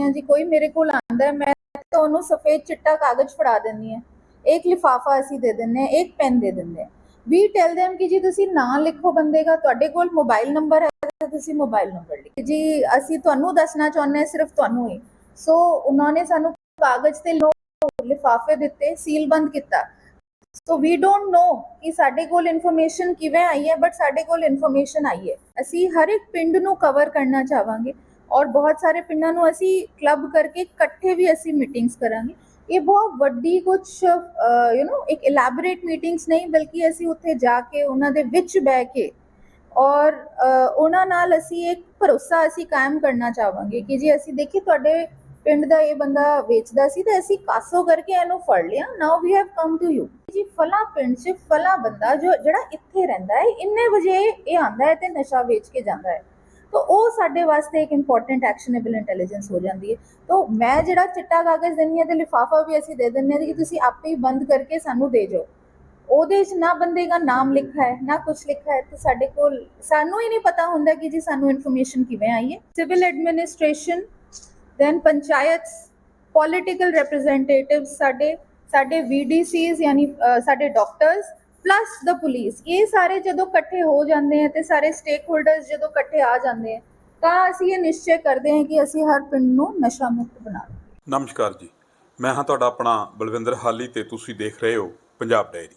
ਹਾਂ ਜੀ, ਕੋਈ ਮੇਰੇ ਕੋਲ ਆਂਦਾ ਹੈ ਮੈਂ ਤਾਂ ਉਹਨੂੰ ਸਫੇਦ ਚਿੱਟਾ ਕਾਗਜ਼ ਫੜਾ ਦਿੰਦੀ ਹਾਂ। ਇੱਕ ਲਿਫਾਫਾ ਅਸੀਂ ਦੇ ਦਿੰਦੇ ਹਾਂ, ਇੱਕ ਪੈਨ ਦੇ ਦਿੰਦੇ ਹਾਂ। ਵੀ ਟੈਲ them ਕਿ ਜੀ ਤੁਸੀਂ ਨਾਂ ਲਿਖੋ ਬੰਦੇ ਦਾ, ਤੁਹਾਡੇ ਕੋਲ ਮੋਬਾਈਲ ਨੰਬਰ ਹੈ ਤਾਂ ਤੁਸੀਂ ਮੋਬਾਈਲ ਨੰਬਰ ਲਿਖੋ। ਜੀ, ਅਸੀਂ ਤੁਹਾਨੂੰ ਦੱਸਣਾ ਚਾਹੁੰਦੇ ਹਾਂ, ਸਿਰਫ ਤੁਹਾਨੂੰ ਹੀ। ਸੋ ਉਹਨਾਂ ਨੇ ਸਾਨੂੰ ਕਾਗਜ਼ ਤੇ ਲਿਫਾਫੇ ਦਿੱਤੇ ਸੀਲ ਬੰਦ ਕੀਤਾ। ਸੋ ਵੀ ਡੋਨਟ ਨੋ ਕਿ ਸਾਡੇ ਕੋਲ ਇਨਫੋਰਮੇਸ਼ਨ ਕਿਵੇਂ ਆਈ ਹੈ ਬਟ ਸਾਡੇ ਕੋਲ ਇਨਫੋਰਮੇਸ਼ਨ ਆਈ ਹੈ। ਅਸੀਂ ਹਰ ਇੱਕ ਪਿੰਡ ਨੂੰ ਕਵਰ ਕਰਨਾ ਚਾਹਾਂਗੇ। ਔਰ ਬਹੁਤ ਸਾਰੇ ਪਿੰਡਾਂ ਨੂੰ ਅਸੀਂ ਕਲੱਬ ਕਰਕੇ ਇਕੱਠੇ ਵੀ ਅਸੀਂ ਮੀਟਿੰਗਸ ਕਰਾਂਗੇ। ਇਹ ਬਹੁਤ ਵੱਡੀ ਕੁਝ ਯੂ نو ਇੱਕ ਇਲੈਬੋਰੇਟ ਮੀਟਿੰਗਸ ਨਹੀਂ, ਬਲਕਿ ਅਸੀਂ ਉੱਥੇ ਜਾ ਕੇ ਉਹਨਾਂ ਦੇ ਵਿੱਚ ਬਹਿ ਕੇ ਔਰ ਉਹਨਾਂ ਨਾਲ ਅਸੀਂ ਇੱਕ ਭਰੋਸਾ ਅਸੀਂ ਕਾਇਮ ਕਰਨਾ ਚਾਹਾਂਗੇ ਕਿ ਜੀ ਅਸੀਂ ਦੇਖੀ ਤੁਹਾਡੇ ਪਿੰਡ ਦਾ ਇਹ ਬੰਦਾ ਵੇਚਦਾ ਸੀ ਤੇ ਅਸੀਂ ਕਾਸੋ ਕਰਕੇ ਇਹਨੂੰ ਫੜ ਲਿਆ। Now we have come to you ji, ਫਲਾ ਪਿੰਡ 'ਚ ਫਲਾ ਬੰਦਾ ਜੋ, ਜਿਹੜਾ ਇੱਥੇ ਰਹਿੰਦਾ ਹੈ, ਇੰਨੇ ਵਜੇ ਇਹ ਆਂਦਾ ਹੈ ਤੇ ਨਸ਼ਾ ਵੇਚ ਕੇ ਜਾਂਦਾ ਹੈ। ਤਾਂ ਉਹ ਸਾਡੇ ਵਾਸਤੇ ਇੱਕ ਇੰਪੋਰਟੈਂਟ ਐਕਸ਼ਨੇਬਲ ਇੰਟੈਲੀਜੈਂਸ ਹੋ ਜਾਂਦੀ ਹੈ। ਤਾਂ ਮੈਂ ਜਿਹੜਾ ਚਿੱਟਾ ਕਾਗਜ਼ ਦਿੰਦੀ ਹਾਂ ਤੇ ਲਿਫਾਫਾ ਵੀ ਅਸੀਂ ਦੇ ਦਿੰਦੇ ਹਾਂ ਕਿ ਤੁਸੀਂ ਆਪੇ ਹੀ ਬੰਦ ਕਰਕੇ ਸਾਨੂੰ ਦੇ ਜਾਓ। ਉਹਦੇ 'ਚ ਨਾ ਬੰਦੇ ਦਾ ਨਾਮ ਲਿਖਿਆ ਹੈ, ਨਾ ਕੁਝ ਲਿਖਾ ਹੈ ਤੇ ਸਾਡੇ ਕੋਲ ਸਾਨੂੰ ਹੀ ਨਹੀਂ ਪਤਾ ਹੁੰਦਾ ਕਿ ਜੀ ਸਾਨੂੰ ਇਨਫੋਰਮੇਸ਼ਨ ਕਿਵੇਂ ਆਈ ਹੈ। Civil administration then panchayats political representatives ਸਾਡੇ ਸਾਡੇ ਵੀਡੀਸੀਜ਼ ਯਾਨੀ ਸਾਡੇ ਡਾਕਟਰਸ ਪਲੱਸ ਦ ਪੁਲਿਸ ਇਹ ਸਾਰੇ ਜਦੋਂ ਇਕੱਠੇ ਹੋ ਜਾਂਦੇ ਆ ਤੇ ਸਾਰੇ ਸਟੇਕ ਹੋਲਡਰਸ ਜਦੋਂ ਇਕੱਠੇ ਆ ਜਾਂਦੇ ਆ ਤਾਂ ਅਸੀਂ ਇਹ ਨਿਸ਼ਚੈ ਕਰਦੇ ਹਾਂ ਕਿ ਅਸੀਂ ਹਰ ਪਿੰਡ ਨੂੰ ਨਸ਼ਾ ਮੁਕਤ ਬਣਾਵਾਂਗੇ ਨਮਸਕਾਰ ਜੀ। ਮੈਂ ਹਾਂ ਤੁਹਾਡਾ ਆਪਣਾ ਬਲਵਿੰਦਰ ਹਾਲੀ ਤੇ ਤੁਸੀਂ ਦੇਖ ਰਹੇ ਹੋ ਪੰਜਾਬ ਡਾਇਰੀ।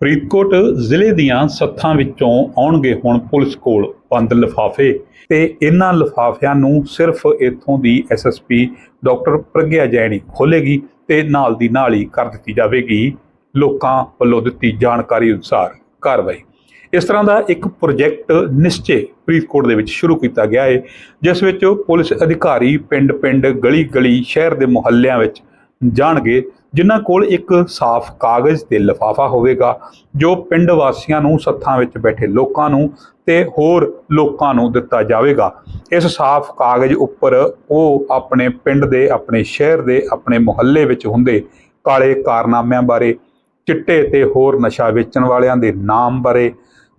ਫਰੀਦਕੋਟ ਜ਼ਿਲ੍ਹੇ ਦੀਆਂ ਸੱਥਾਂ ਵਿੱਚੋਂ ਆਉਣਗੇ ਹੁਣ ਪੁਲਿਸ ਕੋਲ ਬੰਦ ਲਿਫਾਫੇ ਤੇ ਇਹਨਾਂ ਲਿਫਾਫਿਆਂ ਨੂੰ ਸਿਰਫ ਇੱਥੋਂ ਦੀ ਐਸਐਸਪੀ ਡਾਕਟਰ ਪ੍ਰਗਿਆ ਜੈਣੀ ਖੋਲੇਗੀ ਤੇ ਨਾਲ ਦੀ ਨਾਲ ਹੀ ਕਰ ਦਿੱਤੀ ਜਾਵੇਗੀ। ਲੋਕਾਂ ਵੱਲੋਂ ਦਿੱਤੀ ਜਾਣਕਾਰੀ ਅਨੁਸਾਰ ਕਾਰਵਾਈ। ਇਸ ਤਰ੍ਹਾਂ ਦਾ ਇੱਕ ਪ੍ਰੋਜੈਕਟ ਨਿਸ਼ਚੇ ਫਰੀਦਕੋਟ ਦੇ ਵਿੱਚ ਸ਼ੁਰੂ ਕੀਤਾ ਗਿਆ ਹੈ ਜਿਸ ਵਿੱਚ ਪੁਲਿਸ ਅਧਿਕਾਰੀ ਪਿੰਡ-ਪਿੰਡ, ਗਲੀ-ਗਲੀ, ਸ਼ਹਿਰ ਦੇ ਮੁਹੱਲਿਆਂ ਵਿੱਚ ਜਾਣਗੇ, ਜਿਨ੍ਹਾਂ ਕੋਲ ਇੱਕ ਸਾਫ਼ ਕਾਗਜ਼ ਤੇ ਲਿਫਾਫਾ ਹੋਵੇਗਾ, ਜੋ ਪਿੰਡ ਵਾਸੀਆਂ ਨੂੰ ਸੱਥਾਂ ਵਿੱਚ ਬੈਠੇ ਲੋਕਾਂ ਨੂੰ ਤੇ ਹੋਰ ਲੋਕਾਂ ਨੂੰ ਦਿੱਤਾ ਜਾਵੇਗਾ। ਇਸ ਸਾਫ਼ ਕਾਗਜ਼ ਉੱਪਰ ਉਹ ਆਪਣੇ ਪਿੰਡ ਦੇ, ਆਪਣੇ ਸ਼ਹਿਰ ਦੇ, ਆਪਣੇ ਮੁਹੱਲੇ ਵਿੱਚ ਹੁੰਦੇ ਕਾਲੇ ਕਾਰਨਾਮਿਆਂ ਬਾਰੇ ਚਿੱਟੇ ਤੇ ਹੋਰ ਨਸ਼ਾ ਵੇਚਣ ਵਾਲਿਆਂ ਦੇ ਨਾਮ ਬਾਰੇ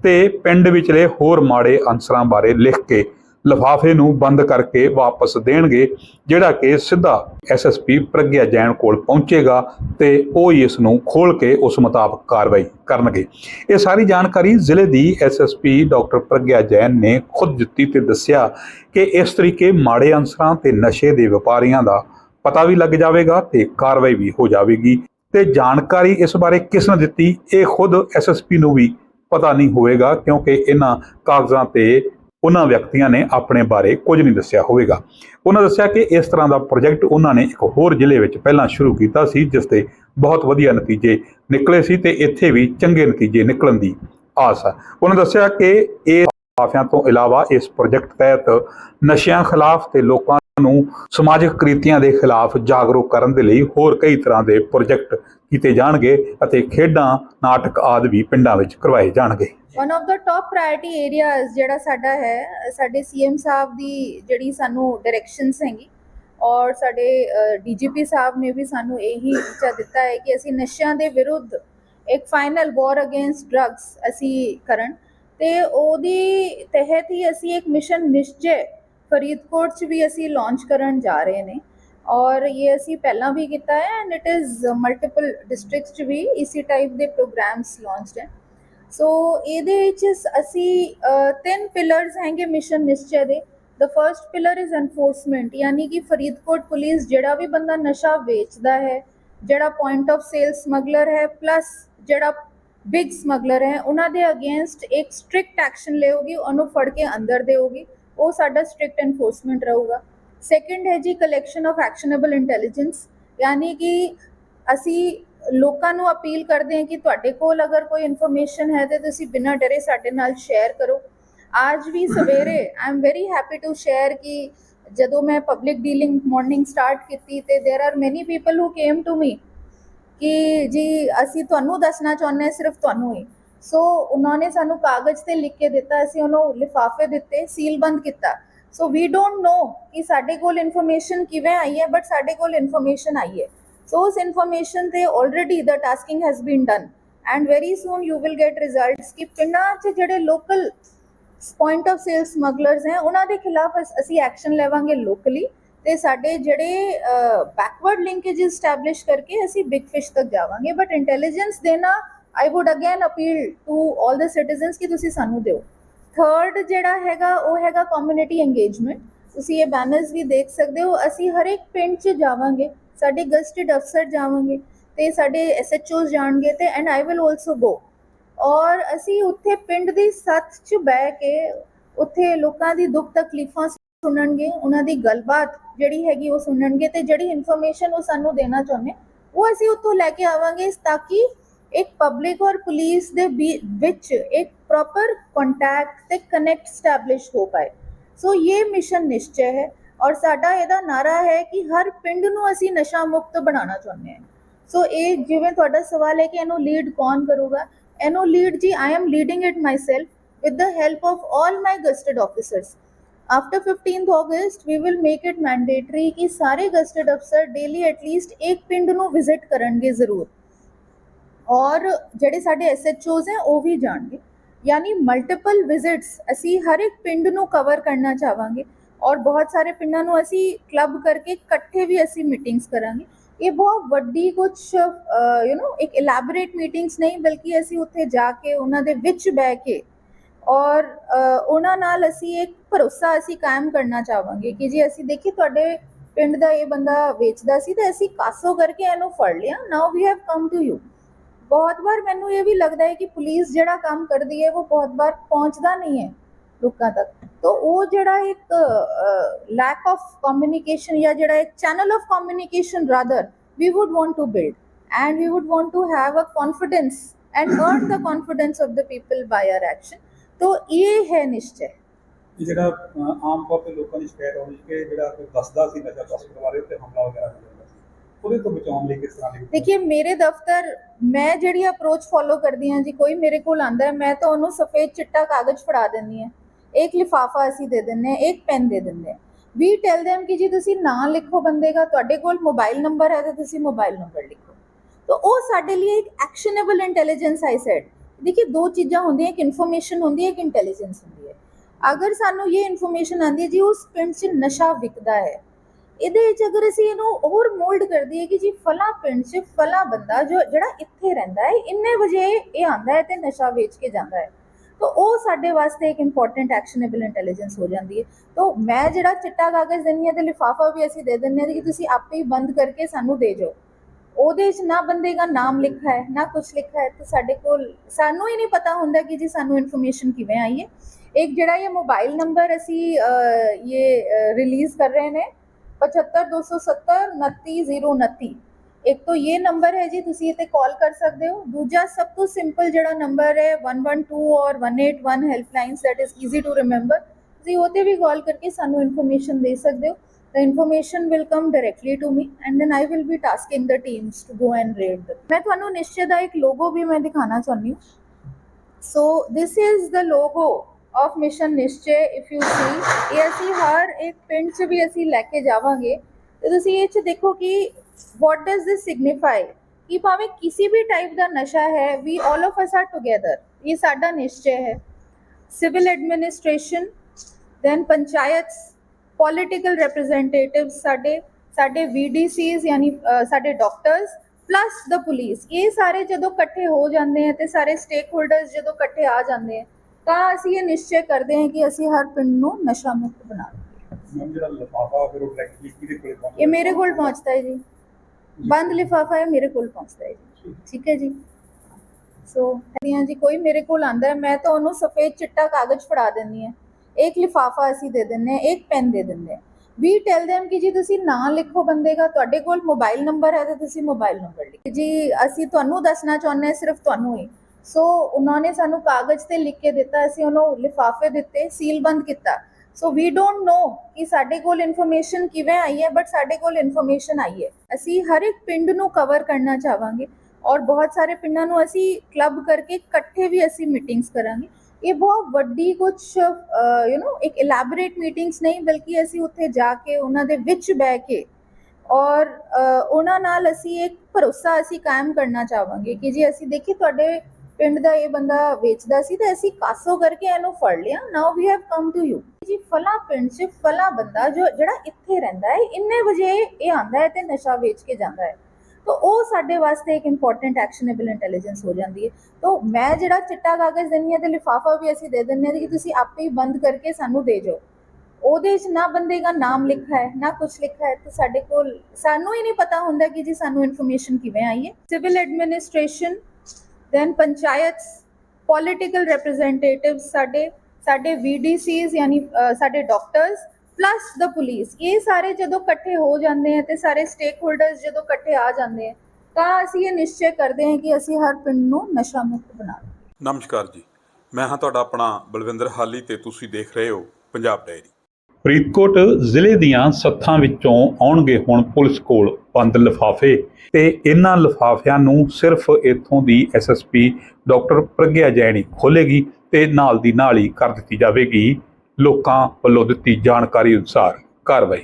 ਤੇ ਪਿੰਡ ਵਿਚਲੇ ਹੋਰ ਮਾੜੇ ਅਨਸਰਾਂ ਬਾਰੇ ਲਿਖ ਕੇ ਲਿਫਾਫੇ ਨੂੰ ਬੰਦ ਕਰਕੇ ਵਾਪਸ ਦੇਣਗੇ, ਜਿਹੜਾ ਕਿ ਸਿੱਧਾ ਐਸਐਸਪੀ ਪ੍ਰਗਿਆ ਜੈਨ ਕੋਲ ਪਹੁੰਚੇਗਾ ਤੇ ਉਹ ਹੀ ਇਸ ਨੂੰ ਖੋਲ ਕੇ ਉਸ ਮੁਤਾਬਕ ਕਾਰਵਾਈ ਕਰਨਗੇ। ਇਹ ਸਾਰੀ ਜਾਣਕਾਰੀ ਜ਼ਿਲ੍ਹੇ ਦੀ ਐਸਐਸਪੀ ਡਾਕਟਰ ਪ੍ਰਗਿਆ ਜੈਨ ਨੇ ਖੁਦ ਦਿੱਤੀ ਤੇ ਦੱਸਿਆ ਕਿ ਇਸ ਤਰੀਕੇ ਮਾੜੇ ਅਨਸਰਾਂ ਤੇ ਨਸ਼ੇ ਦੇ ਵਪਾਰੀਆਂ ਦਾ ਪਤਾ ਵੀ ਲੱਗ ਜਾਵੇਗਾ ਤੇ ਕਾਰਵਾਈ ਵੀ ਹੋ ਜਾਵੇਗੀ। ਤੇ ਜਾਣਕਾਰੀ ਇਸ ਬਾਰੇ ਕਿਸ ਨੇ ਦਿੱਤੀ, ਇਹ ਖੁਦ ਐਸਐਸਪੀ ਨੂੰ ਵੀ ਪਤਾ ਨਹੀਂ ਹੋਵੇਗਾ, ਕਿਉਂਕਿ ਇਹਨਾਂ ਕਾਗਜ਼ਾਂ ਤੇ ਉਹਨਾਂ ਵਿਅਕਤੀਆਂ ਨੇ ਆਪਣੇ ਬਾਰੇ ਕੁਝ ਨਹੀਂ ਦੱਸਿਆ ਹੋਵੇਗਾ। ਉਹਨਾਂ ਦੱਸਿਆ ਕਿ ਇਸ ਤਰ੍ਹਾਂ ਦਾ ਪ੍ਰੋਜੈਕਟ ਉਹਨਾਂ ਨੇ ਇੱਕ ਹੋਰ ਜ਼ਿਲ੍ਹੇ ਵਿੱਚ ਪਹਿਲਾਂ ਸ਼ੁਰੂ ਕੀਤਾ ਸੀ, ਜਿਸ 'ਤੇ ਬਹੁਤ ਵਧੀਆ ਨਤੀਜੇ ਨਿਕਲੇ ਸੀ ਤੇ ਇੱਥੇ ਵੀ ਚੰਗੇ ਨਤੀਜੇ ਨਿਕਲਣ ਦੀ ਆਸ ਹੈ ਉਹਨਾਂ ਦੱਸਿਆ ਕਿ ਇਹ ਲਿਫਾਫਿਆਂ ਤੋਂ ਇਲਾਵਾ ਇਸ ਪ੍ਰੋਜੈਕਟ ਤਹਿਤ ਨਸ਼ਿਆਂ ਖਿਲਾਫ ਤੇ ਲੋਕਾਂ ਨੂੰ ਸਮਾਜਿਕ ਕ੍ਰਿਤੀਆਂ ਦੇ ਖਿਲਾਫ ਜਾਗਰੂਕ ਕਰਨ ਦੇ ਲਈ ਹੋਰ ਕਈ ਤਰ੍ਹਾਂ ਦੇ ਪ੍ਰੋਜੈਕਟ ਕੀਤੇ ਜਾਣਗੇ ਅਤੇ ਖੇਡਾਂ, ਨਾਟਕ ਆਦਿ ਵੀ ਪਿੰਡਾਂ ਵਿੱਚ ਕਰਵਾਏ ਜਾਣਗੇ। One of the top priority areas ਜਿਹੜਾ ਸਾਡਾ ਹੈ, ਸਾਡੇ ਸੀਐਮ ਸਾਹਿਬ ਦੀ ਜਿਹੜੀ ਸਾਨੂੰ ਡਾਇਰੈਕਸ਼ਨਸ ਹੈਗੀ, ਔਰ ਸਾਡੇ ਡੀਜੀਪੀ ਸਾਹਿਬ ਨੇ ਵੀ ਸਾਨੂੰ ਇਹੀ ਇੱਛਾ ਦਿੱਤਾ ਹੈ ਕਿ ਅਸੀਂ ਨਸ਼ਿਆਂ ਦੇ ਵਿਰੁੱਧ ਇੱਕ ਫਾਈਨਲ ਵਾਰ ਅਗੇਂਸਟ ਡਰੱਗਸ ਅਸੀਂ ਕਰਨ ਤੇ ਉਹਦੀ ਤਹਿਤ ਹੀ ਅਸੀਂ ਇੱਕ ਮਿਸ਼ਨ ਨਿਸ਼ਚੈ ਫਰੀਦਕੋਟ 'ਚ ਵੀ ਅਸੀਂ ਲਾਂਚ ਕਰਨ ਜਾ ਰਹੇ ਨੇ ਔਰ ਇਹ ਅਸੀਂ ਪਹਿਲਾਂ ਵੀ ਕੀਤਾ ਹੈ and it is multiple districts 'ਚ ਵੀ ਇਸੀ ਟਾਈਪ ਦੇ ਪ੍ਰੋਗਰਾਮਸ ਲਾਂਚਡ ਹੈ। ਸੋ ਇਹਦੇ ਵਿੱਚ ਅਸੀਂ ਤਿੰਨ ਪਿਲਰਸ ਹੈਗੇ ਮਿਸ਼ਨ ਨਿਸ਼ਚੈ ਦੇ। The first pillar is enforcement ਯਾਨੀ ਕਿ ਫਰੀਦਕੋਟ ਪੁਲਿਸ ਜਿਹੜਾ ਵੀ ਬੰਦਾ ਨਸ਼ਾ ਵੇਚਦਾ ਹੈ, ਜਿਹੜਾ ਪੁਆਇੰਟ ਆਫ ਸੇਲ ਸਮਗਲਰ ਹੈ ਪਲੱਸ ਜਿਹੜਾ ਬਿਗ ਸਮਗਲਰ ਹੈ, ਉਹਨਾਂ ਦੇ ਅਗੇਂਸਟ ਇੱਕ ਸਟ੍ਰਿਕਟ ਐਕਸ਼ਨ ਲਿਓਗੀ ਉਹਨੂੰ ਫੜ ਕੇ ਅੰਦਰ ਦੇਊਗੀ। ਉਹ ਸਾਡਾ ਸਟ੍ਰਿਕਟ ਐਨਫੋਰਸਮੈਂਟ ਰਹੂਗਾ ਸੈਕੰਡ ਹੈ ਜੀ ਕਲੈਕਸ਼ਨ ਆਫ ਐਕਸ਼ਨੇਬਲ ਇੰਟੈਲੀਜੈਂਸ ਯਾਨੀ ਕਿ ਅਸੀਂ ਲੋਕਾਂ ਨੂੰ ਅਪੀਲ ਕਰਦੇ ਹਾਂ ਕਿ ਤੁਹਾਡੇ ਕੋਲ ਅਗਰ ਕੋਈ ਇਨਫੋਰਮੇਸ਼ਨ ਹੈ ਤੇ ਤੁਸੀਂ ਬਿਨਾਂ ਡਰੇ ਸਾਡੇ ਨਾਲ ਸ਼ੇਅਰ ਕਰੋ ਅੱਜ ਵੀ ਸਵੇਰੇ I am very happy to share ਕਿ ਜਦੋਂ ਮੈਂ ਪਬਲਿਕ ਡੀਲਿੰਗ ਮਾਰਨਿੰਗ ਸਟਾਰਟ ਕੀਤੀ ਤੇ there are many people who came to me ਕਿ ਜੀ ਅਸੀਂ ਤੁਹਾਨੂੰ ਦੱਸਣਾ ਚਾਹੁੰਦੇ ਹਾਂ ਸਿਰਫ ਤੁਹਾਨੂੰ ਹੀ ਸੋ ਉਹਨਾਂ ਨੇ ਸਾਨੂੰ ਕਾਗਜ਼ ਤੇ ਲਿਖ ਕੇ ਦਿੱਤਾ, ਅਸੀਂ ਉਹਨੂੰ ਲਿਫਾਫੇ ਦਿੱਤੇ ਸੀਲ ਬੰਦ ਕੀਤਾ। ਸੋ ਵੀ ਡੋਨਟ ਨੋ ਕਿ ਸਾਡੇ ਕੋਲ ਇਨਫੋਰਮੇਸ਼ਨ ਕਿਵੇਂ ਆਈ ਹੈ ਬਟ ਸਾਡੇ ਕੋਲ ਇਨਫੋਰਮੇਸ਼ਨ ਆਈ ਹੈ। ਸੋ ਉਸ ਇਨਫੋਰਮੇਸ਼ਨ ਤੇ already the tasking has been done and very soon you will get results ਕਿ ਪਿੰਡਾਂ 'ਚ ਜਿਹੜੇ local point of sale smugglers ਹੈ, ਉਹਨਾਂ ਦੇ ਖਿਲਾਫ ਅਸੀਂ ਐਕਸ਼ਨ ਲਵਾਂਗੇ ਲੋਕਲੀ ਤੇ ਸਾਡੇ ਜਿਹੜੇ ਬੈਕਵਰਡ ਲਿੰਕੇਜ ਸਟੈਬਲਿਸ਼ ਕਰਕੇ ਅਸੀਂ ਬਿਗ ਫਿਸ਼ ਤੱਕ ਜਾਵਾਂਗੇ। ਬਟ ਇੰਟੈਲੀਜੈਂਸ ਦੇਣਾ I would again appeal to 올 the citizens ਕਿ ਤੁਸੀਂ ਸਾਨੂੰ ਦਿਓ ਥਰਡ ਜਿਹੜਾ ਹੈਗਾ ਉਹ ਹੈਗਾ ਕਮਿਊਨਿਟੀ ਇੰਗੇਜਮੈਂਟ ਤੁਸੀਂ ਇਹ ਬੈਨਰਸ ਵੀ ਦੇਖ ਸਕਦੇ ਹੋ ਅਸੀਂ ਹਰੇਕ ਪਿੰਡ 'ਚ ਜਾਵਾਂਗੇ ਸਾਡੇ ਗਸਟਡ ਅਫਸਰ ਜਾਵਾਂਗੇ ਤੇ ਸਾਡੇ ਐਸਐਚਓਸ ਜਾਣਗੇ ਤੇ and I will also go ਔਰ ਅਸੀਂ ਉੱਥੇ ਪਿੰਡ ਦੀ ਸੱਥ 'ਚ ਬਹਿ ਕੇ ਉੱਥੇ ਲੋਕਾਂ ਦੀ ਦੁੱਖ ਤਕਲੀਫਾਂ ਸੁਣਨਗੇ ਉਹਨਾਂ ਦੀ ਗੱਲਬਾਤ ਜਿਹੜੀ ਹੈਗੀ ਉਹ ਸੁਣਨਗੇ ਤੇ ਜਿਹੜੀ ਇਨਫੋਰਮੇਸ਼ਨ ਉਹ ਸਾਨੂੰ ਦੇਣਾ ਚਾਹੁੰਦੇ ਉਹ ਅਸੀਂ ਉੱਥੋਂ ਲੈ ਕੇ ਆਵਾਂਗੇ ਤਾਂ ਕਿ ਇੱਕ ਪਬਲਿਕ ਔਰ ਪੁਲਿਸ ਦੇ ਬੀ- ਵਿੱਚ ਇੱਕ ਪ੍ਰੋਪਰ ਕੰਟੈਕਟ ਤੇ ਕਨੈਕਟ ਸਟੈਬਲਿਸ਼ ਹੋ ਪਾਏ ਸੋ ਇਹ ਮਿਸ਼ਨ ਨਿਸ਼ਚੈ ਹੈ ਔਰ ਸਾਡਾ ਇਹਦਾ ਨਾਰਾ ਹੈ ਕਿ ਹਰ ਪਿੰਡ ਨੂੰ ਅਸੀਂ ਨਸ਼ਾ ਮੁਕਤ ਬਣਾਉਣਾ ਚਾਹੁੰਦੇ ਹਾਂ ਸੋ ਇਹ ਜਿਵੇਂ ਤੁਹਾਡਾ ਸਵਾਲ ਹੈ ਕਿ ਇਹਨੂੰ ਲੀਡ ਕੌਣ ਕਰੂਗਾ ਇਹਨੂੰ ਲੀਡ ਜੀ I am leading it myself with the help of all my gazetted officers. After 15th August, we will make it mandatory ਕਿ ਸਾਰੇ gazetted ਅਫਸਰ daily at least ਇੱਕ ਪਿੰਡ ਨੂੰ ਵਿਜ਼ਿਟ ਕਰਨਗੇ ਜ਼ਰੂਰ ਔਰ ਜਿਹੜੇ ਸਾਡੇ ਐਸਐਚਓਜ਼ ਹੈ, ਉਹ ਵੀ ਜਾਣਗੇ। ਯਾਨੀ ਮਲਟੀਪਲ ਵਿਜ਼ਿਟਸ ਅਸੀਂ ਹਰ ਇੱਕ ਪਿੰਡ ਨੂੰ ਕਵਰ ਕਰਨਾ ਚਾਹਾਂਗੇ ਔਰ ਬਹੁਤ ਸਾਰੇ ਪਿੰਡਾਂ ਨੂੰ ਅਸੀਂ ਕਲੱਬ ਕਰਕੇ ਇਕੱਠੇ ਵੀ ਅਸੀਂ ਮੀਟਿੰਗਸ ਕਰਾਂਗੇ। ਇਹ ਬਹੁਤ ਵੱਡੀ ਕੁਝ ਯੂ نو ਇੱਕ ਇਲੈਬੋਰੇਟ ਮੀਟਿੰਗਸ ਨਹੀਂ, ਬਲਕਿ ਅਸੀਂ ਉੱਥੇ ਜਾ ਕੇ ਉਹਨਾਂ ਦੇ ਵਿੱਚ ਬਹਿ ਕੇ ਔਰ ਉਹਨਾਂ ਨਾਲ ਅਸੀਂ ਇੱਕ ਭਰੋਸਾ ਅਸੀਂ ਕਾਇਮ ਕਰਨਾ ਚਾਹਾਂਗੇ ਕਿ ਜੀ ਅਸੀਂ ਦੇਖੀ ਤੁਹਾਡੇ ਪਿੰਡ ਦਾ ਇਹ ਬੰਦਾ ਵੇਚਦਾ ਸੀ, ਤੇ ਅਸੀਂ ਕਾਸੋ ਕਰਕੇ ਇਹਨੂੰ ਫੜ ਲਿਆ। Now we have come to you ਬਹੁਤ ਵਾਰ ਮੈਨੂੰ ਇਹ ਵੀ ਲੱਗਦਾ ਹੈ ਕਿ ਪੁਲਿਸ ਜਿਹੜਾ ਕੰਮ ਕਰਦੀ ਹੈ ਉਹ ਬਹੁਤ ਵਾਰ ਪਹੁੰਚਦਾ ਨਹੀਂ ਹੈ ਲੋਕਾਂ ਤੱਕ ਤਾਂ ਉਹ ਜਿਹੜਾ ਇੱਕ ਲੈਕ ਆਫ ਕਮਿਊਨੀਕੇਸ਼ਨ ਜਾਂ ਜਿਹੜਾ ਇੱਕ channel of communication rather we would want to build and we would want to have a confidence and earn the confidence of the people by our action तो ये है निश्चय ਇਹ ਜਿਹੜਾ ਅਹ, ਆਮ ਤੌਰ ਤੇ ਲੋਕਾਂ ਦੀ ਸ਼ਿਕਾਇਤ ਆਉਂਦੀ ਕਿ ਜਿਹੜਾ ਕੋਈ ਦੱਸਦਾ ਸੀ ਨਸ਼ਾ ਤਸਕਰ ਬਾਰੇ ਤੇ ਹਮਲਾ ਵਗੈਰਾ ਹੋ ਜਾਂਦਾ ਸੀ ਉਹਦੇ ਤੋਂ ਬਚਾਉਣ ਲਈ ਕਿਸ ਤਰ੍ਹਾਂ ਦੀ ਦੇਖਿਏ ਮੇਰੇ ਦਫ਼ਤਰ ਮੈਂ ਜਿਹੜੀ ਅਪਰੋਚ ਫੋਲੋ ਕਰਦੀ ਹਾਂ ਜੀ ਕੋਈ ਮੇਰੇ ਕੋਲ ਆਂਦਾ ਹੈ ਮੈਂ ਤਾਂ ਉਹਨੂੰ ਸਫੇਦ ਚਿੱਟਾ ਕਾਗਜ਼ ਫੜਾ ਦਿੰਦੀ ਹਾਂ ਇੱਕ ਲਿਫਾਫਾ ਅਸੀਂ ਦੇ ਦਿੰਦੇ ਹਾਂ ਇੱਕ ਪੈਨ ਦੇ ਦਿੰਦੇ ਹਾਂ ਵੀ ਟੈਲ them ਕਿ ਜੀ ਤੁਸੀਂ ਨਾਂ ਲਿਖੋ ਬੰਦੇ ਦਾ ਤੁਹਾਡੇ ਕੋਲ ਮੋਬਾਈਲ ਨੰਬਰ ਹੈ ਤਾਂ ਤੁਸੀਂ ਮੋਬਾਈਲ ਨੰਬਰ ਲਿਖੋ ਤਾਂ ਉਹ ਸਾਡੇ ਲਈ ਇੱਕ ਐਕਸ਼ਨੇਬਲ ਇੰਟੈਲੀਜੈਂਸ ਆਈ ਸੈਡ देखिए दो चीज़ा होंगे एक इन्फॉर्मेशन होंगी एक इंटैलीजेंस होंगी है अगर सू ये इन्फॉर्मेशन आती है जी उस पिंड से नशा विकता है ਇਹਦੇ ਵਿੱਚ ਅਗਰ ਅਸੀਂ ਇਹਨੂੰ ਹੋਰ ਮੋਲਡ ਕਰ ਦਈਏ ਕਿ ਜੀ ਫਲਾ ਪਿੰਡ 'ਚ ਫਲਾ ਬੰਦਾ ਜੋ ਜਿਹੜਾ ਇੱਥੇ ਰਹਿੰਦਾ ਹੈ, ਇੰਨੇ ਵਜੇ ਇਹ ਆਂਦਾ ਹੈ ਤੇ ਨਸ਼ਾ ਵੇਚ ਕੇ ਜਾਂਦਾ ਹੈ। ਤਾਂ ਉਹ ਸਾਡੇ ਵਾਸਤੇ ਇੱਕ ਇੰਪੋਰਟੈਂਟ ਐਕਸ਼ਨੇਬਲ ਇੰਟੈਲੀਜੈਂਸ ਹੋ ਜਾਂਦੀ ਹੈ। ਤਾਂ ਮੈਂ ਜਿਹੜਾ ਚਿੱਟਾ ਕਾਗਜ਼ ਦਿੰਦੀ ਹਾਂ ਤੇ ਲਿਫਾਫਾ ਵੀ ਅਸੀਂ ਦੇ ਦਿੰਦੇ ਹਾਂ ਕਿ ਤੁਸੀਂ ਆਪੇ ਹੀ ਬੰਦ ਕਰਕੇ ਸਾਨੂੰ ਦੇ ਜਾਓ। ਉਹਦੇ 'ਚ ਨਾ ਬੰਦੇ ਦਾ ਨਾਮ ਲਿਖਾ ਹੈ, ਨਾ ਕੁਝ ਲਿਖਾ ਹੈ, ਤੇ ਸਾਡੇ ਕੋਲ ਸਾਨੂੰ ਹੀ ਨਹੀਂ ਪਤਾ ਹੁੰਦਾ ਕਿ ਜੀ ਸਾਨੂੰ ਇਨਫੋਰਮੇਸ਼ਨ ਕਿਵੇਂ ਆਈ ਹੈ। ਇੱਕ ਜਿਹੜਾ ਇਹ ਮੋਬਾਈਲ ਨੰਬਰ ਅਸੀਂ ਇਹ ਰਿਲੀਜ਼ ਕਰ ਰਹੇ ਨੇ 75270 29029 ਇੱਕ ਤੋਂ ਇਹ ਨੰਬਰ ਹੈ ਜੀ ਤੁਸੀਂ ਇਹ ਤੇ ਕਾਲ ਕਰ ਸਕਦੇ ਹੋ ਦੂਜਾ ਸਭ ਤੋਂ ਸਿੰਪਲ ਜਿਹੜਾ ਨੰਬਰ ਹੈ 112 ਔਰ 181 helplines that is easy to remember ਤੁਸੀਂ ਉਹ ਤੇ ਵੀ ਕਾਲ ਕਰਕੇ ਸਾਨੂੰ ਇਨਫੋਰਮੇਸ਼ਨ ਦੇ ਸਕਦੇ ਹੋ the information will come directly to me and then I will be tasking the teams to go and raid them. ਮੈਂ ਤੁਹਾਨੂੰ ਨਿਸ਼ਚੇ ਦਾ ਇੱਕ ਲੋਗੋ ਵੀ ਮੈਂ ਦਿਖਾਣਾ ਚਾਹੁੰਦੀ ਹਾਂ so this is the logo of mission Nishchay if you see ਇਹ ਅਸੀਂ ਹਰ ਇੱਕ ਪਿੰਡ 'ਚ ਵੀ ਅਸੀਂ ਲੈ ਕੇ ਜਾਵਾਂਗੇ। ਤੇ ਤੁਸੀਂ ਇਹ 'ਚ ਦੇਖੋ ਕਿ what does this ਸਿਗਨੀਫਾਈ ਕਿ ਭਾਵੇਂ ਕਿਸੇ ਵੀ ਟਾਈਪ ਦਾ ਨਸ਼ਾ ਹੈ we all of us are together ਇਹ ਸਾਡਾ ਨਿਸ਼ਚੈ ਹੈ। Civil administration then panchayats political representatives ਸਾਡੇ ਸਾਡੇ ਵੀਡੀਸੀਜ਼ ਯਾਨੀ ਸਾਡੇ ਡਾਕਟਰਸ ਪਲੱਸ ਦ ਪੁਲਿਸ ਇਹ ਸਾਰੇ ਜਦੋਂ ਇਕੱਠੇ ਹੋ ਜਾਂਦੇ ਆ ਤੇ ਸਾਰੇ ਸਟੇਕ ਹੋਲਡਰਸ ਜਦੋਂ ਇਕੱਠੇ ਆ ਜਾਂਦੇ ਆ ਤਾਂ ਅਸੀਂ ਇਹ ਨਿਸ਼ਚੈ ਕਰਦੇ ਹਾਂ ਕਿ ਅਸੀਂ ਹਰ ਪਿੰਡ ਨੂੰ ਨਸ਼ਾ ਮੁਕਤ ਬਣਾਵਾਂਗੇ ਮੈਮ ਜਿਹੜਾ ਲਿਫਾਫਾ ਫਿਰ ਉਹ ਡਾਇਰੈਕਟਲੀ ਕਿਹਦੇ ਕੋਲੇ ਪਹੁੰਚਦਾ ਇਹ ਮੇਰੇ ਕੋਲ ਪਹੁੰਚਦਾ ਹੈ ਜੀ। ਬੰਦ ਲਿਫਾਫਾ ਹੈ ਮੇਰੇ ਕੋਲ ਪਹੁੰਚਦਾ ਹੈ ਜੀ। ਠੀਕ ਹੈ। ਜੀ। ਸੋ ਹਰੀਆਂ ਜੀ ਕੋਈ ਮੇਰੇ ਕੋਲ ਆਂਦਾ ਹੈ ਮੈਂ ਤਾਂ ਉਹਨੂੰ ਸਫੇਦ ਚਿੱਟਾ ਕਾਗਜ਼ ਫੜਾ ਦਿੰਦੀ ਹਾਂ। ਇੱਕ ਲਿਫਾਫਾ ਅਸੀਂ ਦੇ ਦਿੰਦੇ ਹਾਂ ਇੱਕ ਪੈਨ ਦੇ ਦਿੰਦੇ ਹਾਂ। ਵੀ ਟੈਲ them ਕਿ ਜੀ ਤੁਸੀਂ ਨਾਂ ਲਿਖੋ ਬੰਦੇ ਦਾ ਤੁਹਾਡੇ ਕੋਲ ਮੋਬਾਈਲ ਨੰਬਰ ਹੈ ਤਾਂ ਤੁਸੀਂ ਮੋਬਾਈਲ ਨੰਬਰ ਲਿਖੋ। ਜੀ ਅਸੀਂ ਤੁਹਾਨੂੰ ਦੱਸਣਾ ਚਾਹੁੰਦੇ ਹਾਂ ਸਿਰਫ ਤੁਹਾਨੂੰ ਹੀ। ਸੋ ਉਹਨਾਂ ਨੇ ਸਾਨੂੰ ਕਾਗਜ਼ ਤੇ ਲਿਖ ਕੇ ਦਿੱਤਾ ਅਸੀਂ ਉਹਨੂੰ ਲਿਫਾਫੇ ਦਿੱਤੇ ਸੀਲ ਬੰਦ ਕੀਤਾ ਸੋ ਵੀ ਡੋਨਟ ਨੋ ਕਿ ਸਾਡੇ ਕੋਲ ਇਨਫੋਰਮੇਸ਼ਨ ਕਿਵੇਂ ਆਈ ਹੈ ਬਟ ਸਾਡੇ ਕੋਲ ਇਨਫੋਰਮੇਸ਼ਨ ਆਈ ਹੈ ਅਸੀਂ ਹਰ ਇੱਕ ਪਿੰਡ ਨੂੰ ਕਵਰ ਕਰਨਾ ਚਾਹਾਂਗੇ ਔਰ ਬਹੁਤ ਸਾਰੇ ਪਿੰਡਾਂ ਨੂੰ ਅਸੀਂ ਕਲੱਬ ਕਰਕੇ ਇਕੱਠੇ ਵੀ ਅਸੀਂ ਮੀਟਿੰਗਸ ਕਰਾਂਗੇ ਇਹ ਬਹੁਤ ਵੱਡੀ ਕੁਝ ਯੂ نو ਇੱਕ ਇਲੈਬੋਰੇਟ ਮੀਟਿੰਗਸ ਨਹੀਂ ਬਲਕਿ ਅਸੀਂ ਉੱਥੇ ਜਾ ਕੇ ਉਹਨਾਂ ਦੇ ਵਿੱਚ ਬਹਿ ਕੇ ਔਰ ਉਹਨਾਂ ਨਾਲ ਅਸੀਂ ਇੱਕ ਭਰੋਸਾ ਅਸੀਂ ਕਾਇਮ ਕਰਨਾ ਚਾਹਾਂਗੇ ਕਿ ਜੀ ਅਸੀਂ ਦੇਖੀ ਤੁਹਾਡੇ ਪਿੰਡ ਦਾ ਇਹ ਬੰਦਾ ਵੇਚਦਾ ਸੀ ਤੇ ਅਸੀਂ ਕਾਸੋ ਕਰਕੇ ਇਹਨੂੰ ਫੜ ਲਿਆ। Now we have come to you ਜੀ, ਫਲਾ ਪਿੰਡ 'ਚ ਫਲਾ ਬੰਦਾ ਜੋ, ਜਿਹੜਾ ਇੱਥੇ ਰਹਿੰਦਾ ਹੈ, ਇੰਨੇ ਵਜੇ ਇਹ ਆਂਦਾ ਹੈ ਤੇ ਨਸ਼ਾ ਵੇਚ ਕੇ ਜਾਂਦਾ ਹੈ। ਤਾਂ ਉਹ ਸਾਡੇ ਵਾਸਤੇ ਇੱਕ ਇੰਪੋਰਟੈਂਟ ਐਕਸ਼ਨੇਬਲ ਇੰਟੈਲੀਜੈਂਸ ਹੋ ਜਾਂਦੀ ਹੈ। ਤਾਂ ਮੈਂ ਜਿਹੜਾ ਚਿੱਟਾ ਕਾਗਜ਼ ਦਿੰਨੀ ਹਾਂ ਤੇ ਲਿਫਾਫਾ ਵੀ ਅਸੀਂ ਦੇ ਦਿੰਨੇ ਹਾਂ ਕਿ ਤੁਸੀਂ ਆਪੇ ਹੀ ਬੰਦ ਕਰਕੇ ਸਾਨੂੰ ਦੇ ਜਾਓ। ਉਹਦੇ 'ਚ ਨਾ ਬੰਦੇ ਦਾ ਨਾਮ ਲਿਖਾ ਹੈ, ਨਾ ਕੁਝ ਲਿਖਾ ਹੈ ਤੇ ਸਾਡੇ ਕੋਲ ਸਾਨੂੰ ਹੀ ਨਹੀਂ ਪਤਾ ਹੁੰਦਾ ਕਿ ਜੀ ਸਾਨੂੰ ਇਨਫੋਰਮੇਸ਼ਨ ਕਿਵੇਂ ਆਈ ਹੈ। Civil administration then panchayats political representatives ਸਾਡੇ ਸਾਡੇ ਵੀਡੀਸੀਜ਼ ਯਾਨੀ ਸਾਡੇ ਡਾਕਟਰਸ ਪਲੱਸ ਦ ਪੁਲਿਸ ਇਹ ਸਾਰੇ ਜਦੋਂ ਇਕੱਠੇ ਹੋ ਜਾਂਦੇ ਹਨ ਤੇ ਸਾਰੇ ਸਟੇਕ ਹੋਲਡਰਸ ਜਦੋਂ ਇਕੱਠੇ ਆ ਜਾਂਦੇ ਹਨ ਤਾਂ ਅਸੀਂ ਇਹ ਨਿਸ਼ਚੈ ਕਰਦੇ ਹਾਂ ਕਿ ਅਸੀਂ ਹਰ ਪਿੰਡ ਨੂੰ ਨਸ਼ਾ ਮੁਕਤ ਬਣਾਉਣਾ ਨਮਸਕਾਰ ਜੀ ਮੈਂ ਹਾਂ ਤੁਹਾਡਾ ਆਪਣਾ ਬਲਵਿੰਦਰ ਹਾਲੀ ਤੇ ਤੁਸੀਂ ਦੇਖ ਰਹੇ ਹੋ ਪੰਜਾਬ ਡਾਇਰੀ ਫਰੀਦਕੋਟ ਜ਼ਿਲ੍ਹੇ ਦੀਆਂ ਸੱਥਾਂ ਵਿੱਚੋਂ ਆਉਣਗੇ ਹੁਣ ਪੁਲਿਸ ਕੋਲ ਬੰਦ ਲਿਫਾਫੇ ਤੇ ਇਹਨਾਂ ਲਿਫਾਫਿਆਂ ਨੂੰ ਸਿਰਫ ਇੱਥੋਂ ਦੀ ਐਸਐਸਪੀ ਡਾਕਟਰ ਪ੍ਰਗਿਆ ਜੈਣੀ ਖੋਲੇਗੀ ਤੇ ਨਾਲ ਦੀ ਨਾਲ ਹੀ ਕਰ ਦਿੱਤੀ ਜਾਵੇਗੀ। ਲੋਕਾਂ ਵੱਲੋਂ ਦਿੱਤੀ ਜਾਣਕਾਰੀ ਅਨੁਸਾਰ ਕਾਰਵਾਈ।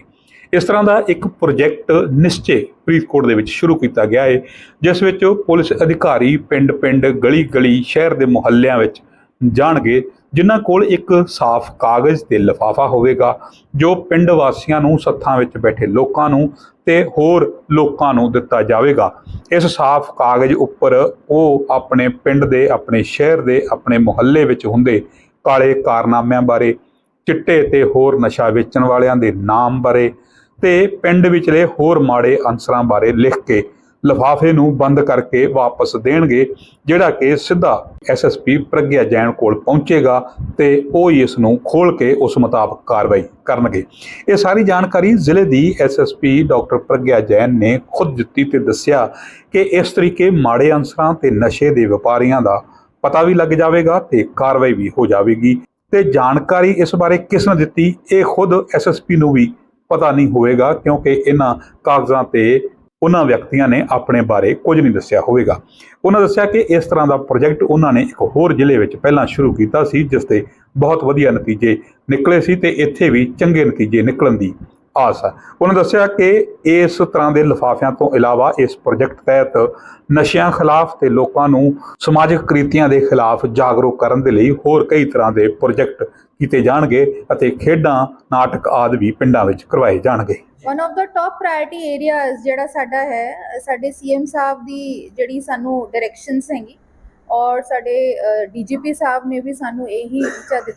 ਇਸ ਤਰ੍ਹਾਂ ਦਾ ਇੱਕ ਪ੍ਰੋਜੈਕਟ ਨਿਸ਼ਚੇ ਫਰੀਦਕੋਟ ਦੇ ਵਿੱਚ ਸ਼ੁਰੂ ਕੀਤਾ ਗਿਆ ਹੈ ਜਿਸ ਵਿੱਚ ਪੁਲਿਸ ਅਧਿਕਾਰੀ ਪਿੰਡ-ਪਿੰਡ, ਗਲੀ-ਗਲੀ, ਸ਼ਹਿਰ ਦੇ ਮੁਹੱਲਿਆਂ ਵਿੱਚ ਜਾਣਗੇ ਜਿਨ੍ਹਾਂ ਕੋਲ ਇੱਕ ਸਾਫ਼ ਕਾਗਜ਼ ਤੇ ਲਿਫਾਫਾ ਹੋਵੇਗਾ, ਜੋ ਪਿੰਡ ਵਾਸੀਆਂ ਨੂੰ ਸੱਥਾਂ ਵਿੱਚ ਬੈਠੇ ਲੋਕਾਂ ਨੂੰ ਤੇ ਹੋਰ ਲੋਕਾਂ ਨੂੰ ਦਿੱਤਾ ਜਾਵੇਗਾ। ਇਸ ਸਾਫ਼ ਕਾਗਜ਼ ਉੱਪਰ ਉਹ ਆਪਣੇ ਪਿੰਡ ਦੇ, ਆਪਣੇ ਸ਼ਹਿਰ ਦੇ, ਆਪਣੇ ਮੁਹੱਲੇ ਵਿੱਚ ਹੁੰਦੇ ਕਾਲੇ ਕਾਰਨਾਮਿਆਂ ਬਾਰੇ, ਚਿੱਟੇ ਤੇ ਹੋਰ ਨਸ਼ਾ ਵੇਚਣ ਵਾਲਿਆਂ ਦੇ ਨਾਮ ਬਾਰੇ ਤੇ ਪਿੰਡ ਵਿਚਲੇ ਹੋਰ ਮਾੜੇ ਅੰਸਰਾਂ ਬਾਰੇ ਲਿਖ ਕੇ ਲਿਫਾਫੇ ਨੂੰ ਬੰਦ ਕਰਕੇ ਵਾਪਸ ਦੇਣਗੇ, ਜਿਹੜਾ ਕਿ ਸਿੱਧਾ ਐਸਐਸਪੀ ਪ੍ਰਗਿਆ ਜੈਨ ਕੋਲ ਪਹੁੰਚੇਗਾ ਤੇ ਉਹ ਹੀ ਇਸ ਨੂੰ ਖੋਲ ਕੇ ਉਸ ਮੁਤਾਬਕ ਕਾਰਵਾਈ ਕਰਨਗੇ। ਇਹ ਸਾਰੀ ਜਾਣਕਾਰੀ ਜ਼ਿਲ੍ਹੇ ਦੀ ਐਸਐਸਪੀ ਡਾਕਟਰ ਪ੍ਰਗਿਆ ਜੈਨ ਨੇ ਖੁਦ ਦਿੱਤੀ ਤੇ ਦੱਸਿਆ ਕਿ ਇਸ ਤਰੀਕੇ ਮਾੜੇ ਅੰਸਰਾਂ ਤੇ ਨਸ਼ੇ ਦੇ ਵਪਾਰੀਆਂ ਦਾ ਪਤਾ ਵੀ ਲੱਗ ਜਾਵੇਗਾ ਤੇ ਕਾਰਵਾਈ ਵੀ ਹੋ ਜਾਵੇਗੀ। ਤੇ ਜਾਣਕਾਰੀ ਇਸ ਬਾਰੇ ਕਿਸ ਨੇ ਦਿੱਤੀ, ਇਹ ਖੁਦ ਐਸਐਸਪੀ ਨੂੰ ਵੀ ਪਤਾ ਨਹੀਂ ਹੋਵੇਗਾ ਕਿਉਂਕਿ ਇਹਨਾਂ ਕਾਗਜ਼ਾਂ ਤੇ ਉਹਨਾਂ ਵਿਅਕਤੀਆਂ ਨੇ ਆਪਣੇ ਬਾਰੇ ਕੁਝ ਨਹੀਂ ਦੱਸਿਆ ਹੋਵੇਗਾ। ਉਹਨਾਂ ਦੱਸਿਆ ਕਿ ਇਸ ਤਰ੍ਹਾਂ ਦਾ ਪ੍ਰੋਜੈਕਟ ਉਹਨਾਂ ਨੇ ਇੱਕ ਹੋਰ ਜ਼ਿਲ੍ਹੇ ਵਿੱਚ ਪਹਿਲਾਂ ਸ਼ੁਰੂ ਕੀਤਾ ਸੀ, ਜਿਸ ਦੇ ਬਹੁਤ ਵਧੀਆ ਨਤੀਜੇ ਨਿਕਲੇ ਸੀ ਤੇ ਇੱਥੇ ਵੀ ਚੰਗੇ ਨਤੀਜੇ ਨਿਕਲਣ ਦੀ ਆਸ ਹੈ ਉਹਨਾਂ ਦੱਸਿਆ ਕਿ ਇਸ ਤਰ੍ਹਾਂ ਦੇ ਲਿਫਾਫਿਆਂ ਤੋਂ ਇਲਾਵਾ ਇਸ ਪ੍ਰੋਜੈਕਟ ਤਹਿਤ ਨਸ਼ਿਆਂ ਖਿਲਾਫ ਤੇ ਲੋਕਾਂ ਨੂੰ ਸਮਾਜਿਕ ਕ੍ਰਿਤੀਆਂ ਦੇ ਖਿਲਾਫ ਜਾਗਰੂਕ ਕਰਨ ਦੇ ਲਈ ਹੋਰ ਕਈ ਤਰ੍ਹਾਂ ਦੇ ਪ੍ਰੋਜੈਕਟ ਕੀਤੇ ਜਾਣਗੇ ਅਤੇ ਖੇਡਾਂ, ਨਾਟਕ ਆਦਿ ਵੀ ਪਿੰਡਾਂ ਵਿੱਚ ਕਰਵਾਏ ਜਾਣਗੇ। One of the top priority areas ਜਿਹੜਾ ਸਾਡਾ ਹੈ, ਸਾਡੇ ਸੀਐਮ ਸਾਹਿਬ ਦੀ ਜਿਹੜੀ ਸਾਨੂੰ ਡਾਇਰੈਕਸ਼ਨਸ ਹੈਗੀ ਔਰ ਸਾਡੇ ਡੀਜੀਪੀ ਸਾਹਿਬ ਨੇ ਵੀ ਸਾਨੂੰ ਇਹੀ ਇੱਛਾ ਦਿੱਤੀ